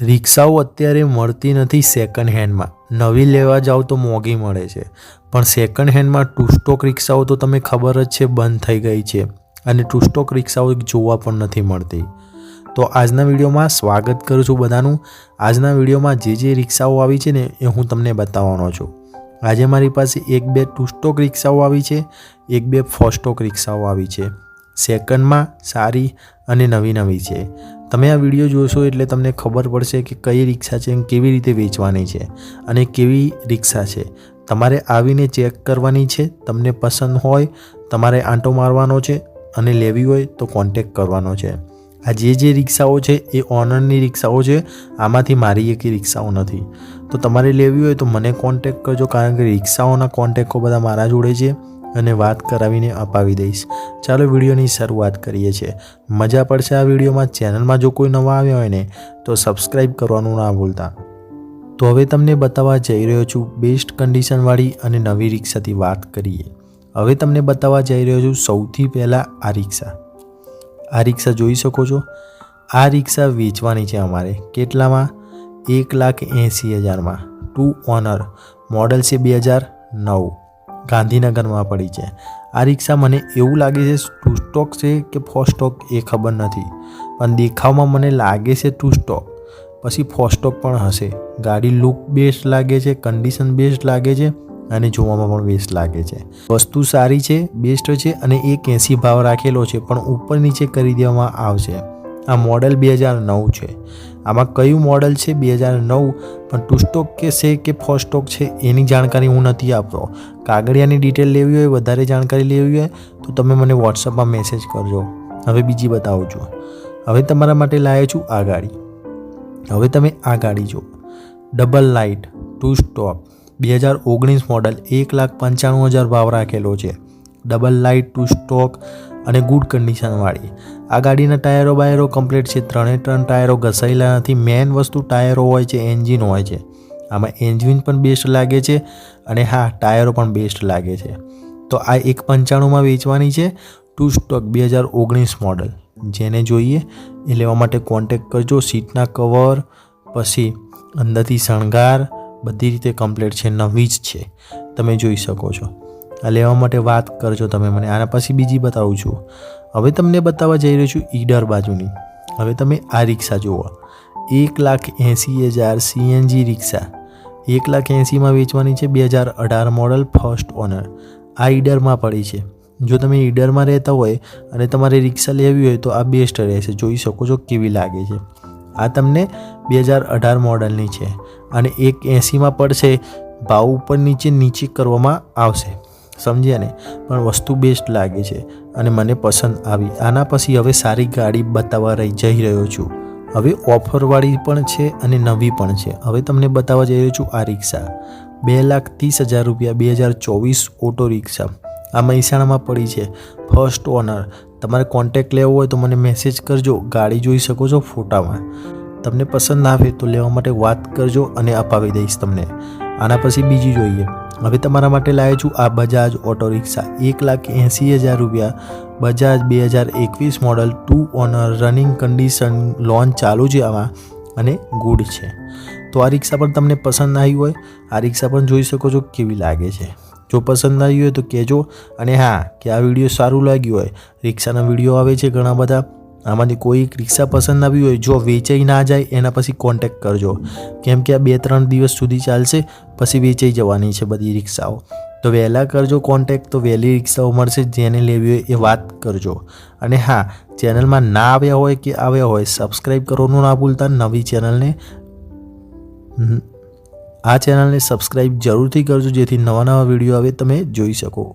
રિક્ષાઓ અત્યારે મળતી નથી સેકન્ડ હેન્ડમાં નવી લેવા જાઓ તો મોંઘી મળે છે. પણ સેકન્ડ હેન્ડમાં ટુ સ્ટોક રિક્ષાઓ તો તમે ખબર જ છે બંધ થઈ ગઈ છે. અને ટુ સ્ટોક રિક્ષાઓ જોવા પણ નથી મળતી. તો આજના વિડીયોમાં સ્વાગત કરું છું બધાનું. આજના વિડીયોમાં જે જે રિક્ષાઓ આવી છે ને એ હું તમને બતાવવાનો છું. આજે મારી પાસે એક બે ટુ સ્ટોક રિક્ષાઓ આવી છે, એક બે ફોર સ્ટોક રિક્ષાઓ આવી છે. સેકન્ડમાં સારી અને નવી નવી છે. તમે આ વીડિયો જોશો એટલે તમને ખબર પડશે કે કઈ રિક્ષા છે કેવી રીતે વેચવાની છે અને કેવી રિક્ષા છે. તમારે આવીને ચેક કરવાની છે, તમને પસંદ હોય, તમારે આંટો મારવાનો છે અને લેવી હોય તો કોન્ટેક કરવાનો છે. આ જે જે રિક્ષાઓ છે એ ઓનરની રિક્ષાઓ છે, આમાંથી મારી એક રિક્ષાઓ નથી. તો તમારે લેવી હોય તો મને કોન્ટેક કરજો કારણ કે રિક્ષાઓના કોન્ટેકો બધા મારા જોડે છે. અને વાત કરાવીને અપાવી દઈશ. ચાલો વિડીયોની શરૂઆત કરીએ છીએ. મજા પડશે આ વિડીયોમાં. ચેનલમાં જો કોઈ નવા આવ્યા હોય ને, તો સબસ્ક્રાઈબ કરવાનું ના ભૂલતા. તો હવે તમને બતાવવા જઈ રહ્યો છું બેસ્ટ કન્ડિશનવાળી અને નવી રિક્ષાથી વાત કરીએ. હવે તમને બતાવવા જઈ રહ્યો છું સૌથી પહેલાં આ રિક્ષા. આ રિક્ષા જોઈ શકો છો? આ રિક્ષા વેચવાની છે અમારે. કેટલામાં? એક લાખ એંસી હજારમાં. Two honour. મોડલ છે બે હજાર નવ. ગાંધીનગરમાં પડી છે. આ રિક્ષા મને એવું લાગે છે ટુ સ્ટોક છે કે ફોર સ્ટોક એ ખબર નથી. પણ દેખાવમાં મને લાગે છે ટુ સ્ટોક પછી ફોર સ્ટોક પણ હશે. ગાડી લુક બેસ્ટ લાગે છે કન્ડિશન બેસ્ટ લાગે છે અને જોવામાં પણ બેસ્ટ લાગે છે. વસ્તુ સારી છે બેસ્ટ છે અને એક એંસી ભાવ રાખેલો છે, પણ ઉપર નીચે કરી દેવામાં આવશે. આ મોડલ બે હજાર નવ છે. આમાં કયું મોડલ છે બે હજાર નવ, પણ ટુ સ્ટોક કે છે કે ફોર સ્ટોક છે એની જાણકારી હું નથી આપતો. કાગળિયાની ડિટેલ લેવી હોય, વધારે જાણકારી લેવી હોય, તો તમે મને વોટ્સઅપમાં મેસેજ કરજો. હવે બીજી બતાવું છું. હવે તમારા માટે લાવ્યો છું આ ગાડી. હવે તમે આ ગાડી જો ડબલ લાઇટ ટુ સ્ટોક બે હજાર ઓગણીસ મોડલ એક લાખ પંચાણું હજાર ભાવ રાખેલો છે. ડબલ લાઇટ, ટુ સ્ટોક અને ગુડ કન્ડિશનવાળી આ ગાડીના ટાયરો બાયરો કમ્પ્લીટ છે. ત્રણે ત્રણ ટાયરો ઘસાયેલા નથી. મેઇન વસ્તુ ટાયરો હોય છે, એન્જિન હોય છે. આમાં એન્જિન પણ બેસ્ટ લાગે છે અને હા, ટાયરો પણ બેસ્ટ લાગે છે. તો આ એક પંચાણુંમાં વેચવાની છે ટુ સ્ટોક બે હજાર ઓગણીસ મોડલ. જેને જોઈએ એ લેવા માટે કોન્ટેક કરજો. સીટના કવર, પછી અંદરથી શણગાર, બધી રીતે કમ્પ્લીટ છે. નવી જ છે. તમે જોઈ શકો છો. આ લેવા માટે વાત કરજો તમે મને. આના પછી બીજી બતાવું છું. હવે તમને બતાવવા જઈ રહ્યો છું ઈડર બાજુની. હવે તમે આ રિક્ષા જુઓ. એક લાખ એંસી હજાર સીએનજી રિક્ષા. એક લાખ એંસીમાં વેચવાની છે બે હજાર અઢાર મોડલ ફર્સ્ટ ઓનર. આ ઈડરમાં પડી છે. જો તમે ઈડરમાં રહેતા હોય અને તમારે રિક્ષા લેવી હોય તો આ બેસ્ટ રહેશે. જોઈ શકો છો કેવી લાગે છે. આ તમને બે હજાર અઢાર મોડલની છે અને એક એંસીમાં પડશે. ભાવ ઉપર નીચે નીચે કરવામાં આવશે. સમજ્યા ને? પણ વસ્તુ બેસ્ટ લાગે છે અને મને પસંદ આવી. આના પછી હવે સારી ગાડી બતાવવા રહી જઈ રહ્યો છું. હવે ઓફરવાળી પણ છે અને નવી પણ છે. હવે તમને બતાવવા જઈ રહ્યો છું આ રિક્ષા. બે લાખ ત્રીસ હજાર રૂપિયા, બે હજાર ચોવીસ ઓટો રિક્ષા. આ મહેસાણામાં પડી છે. ફર્સ્ટ ઓનર તમારે કોન્ટેક લેવો હોય તો મને મેસેજ કરજો. ગાડી જોઈ શકો છો ફોટામાં. તમને પસંદ આવે તો લેવા માટે વાત કરજો અને અપાવી દઈશ તમને. આના પછી બીજી જોઈએ. હવે તમારા માટે લાવ્યો છું આ બજાજ ઓટો રિક્ષા એક લાખ એંસી હજાર રૂપિયા. બજાજ બે હજાર એકવીસ model two owner running condition loan ચાલુ છે આમાં અને ગુડ છે. તો આ રિક્ષા પણ તમને પસંદ આવી હોય. આ રિક્ષા પણ જોઈ શકો છો કેવી લાગે છે. જો પસંદ આવી હોય તો કહેજો. અને હા, કે આ વીડિયો સારું લાગ્યું હોય, રિક્ષાના વીડિયો આવે છે ઘણા બધા આમાંથી કોઈ રિક્ષા પસંદ આવી હોય, જો વેચાઈ ના જાય, એના પછી કોન્ટેક કરજો. કેમ કે આ બે ત્રણ દિવસ સુધી ચાલશે, પછી વેચાઈ જવાની છે બધી રિક્ષાઓ. તો વહેલા કરજો કોન્ટેક તો વહેલી રિક્ષાઓ મળશે, જેને લેવી હોય એ વાત કરજો. અને હા, ચેનલમાં ના આવ્યા હોય કે આવ્યા હોય સબસ્ક્રાઈબ કરવાનું ના ભૂલતા, નવી ચેનલને આ ચેનલને સબસ્ક્રાઈબ જરૂરથી કરજો, જેથી નવા નવા વીડિયો આવે, તમે જોઈ શકો.